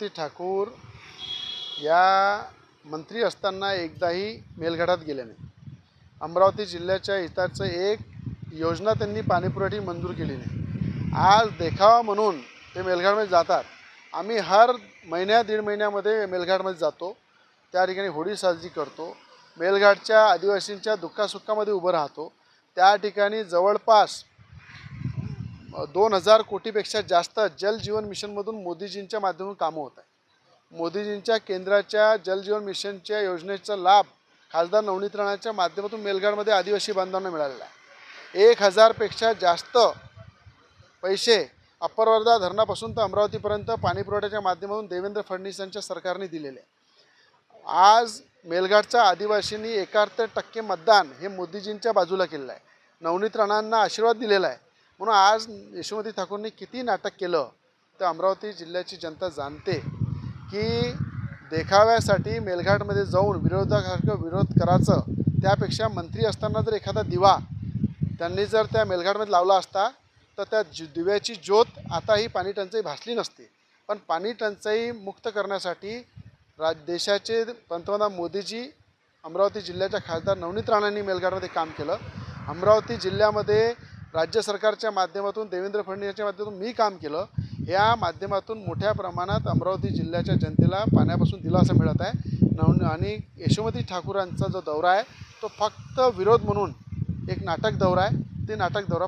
ती ठाकूर या मंत्री असताना एकदाही मेलघाटात गेले नाही. अमरावती जिल्ह्याच्या हिताचं एक योजना त्यांनी पाणीपुरवठी मंजूर केली नाही. आज देखावा म्हणून ते मेलघाटमध्ये जातात. आम्ही हर महिन्या दीड महिन्यामध्ये मेलघाटमध्ये जातो. त्या ठिकाणी होळी साजरी करतो. मेलघाटच्या आदिवासींच्या दुःखासुखामध्ये उभं राहतो. त्या ठिकाणी जवळपास दोन हजार कोटीपेक्षा जास्त जल जीवन मिशनमधून मोदीजींच्या माध्यमातून कामं होत आहे मोदीजींच्या केंद्राच्या जल जीवन मिशनच्या योजनेचा लाभ खासदार नवनीत राणाच्या माध्यमातून मेलघाटमध्ये आदिवासी बांधवांना मिळालेला आहे. एक हजारपेक्षा जास्त पैसे अप्पर वर्धा धरणापासून तर अमरावतीपर्यंत पाणीपुरवठ्याच्या माध्यमातून देवेंद्र फडणवीस यांच्या सरकारने दिलेले आहे. आज मेलघाटच्या आदिवासींनी एकाहत्तर टक्के मतदान हे मोदीजींच्या बाजूला केलेलं आहे. नवनीत राणांना आशीर्वाद दिलेला आहे. म्हणून आज यशोमती ठाकूरनी किती नाटक केलं तर अमरावती जिल्ह्याची जनता जाणते की देखाव्यासाठी मेलघाटमध्ये जाऊन विरोधासारखं विरोध करायचं त्यापेक्षा मंत्री असताना जर एखादा दिवा त्यांनी जर त्या मेलघाटमध्ये लावला असता तर त्या दिव्याची ज्योत आता ही पाणी टंचाई भासली नसती. पण पाणी टंचाई मुक्त करण्यासाठी राज देशाचे पंतप्रधान मोदीजी अमरावती जिल्ह्याच्या खासदार नवनीत राणांनी मेलघाटमध्ये काम केलं. अमरावती जिल्ह्यामध्ये राज्य सरकारच्या माध्यमातून देवेंद्र फडणवीसच्या माध्यमातून मी काम केलं या माध्यमातून मोठ्या प्रमाणात अमरावती जिल्ह्याच्या जनतेला पाण्यापासून दिलासा मिळत आहे. नव आणि यशोमती ठाकूरांचा जो दौरा आहे तो फक्त विरोध म्हणून एक नाटक दौरा आहे. ते नाटक दौरा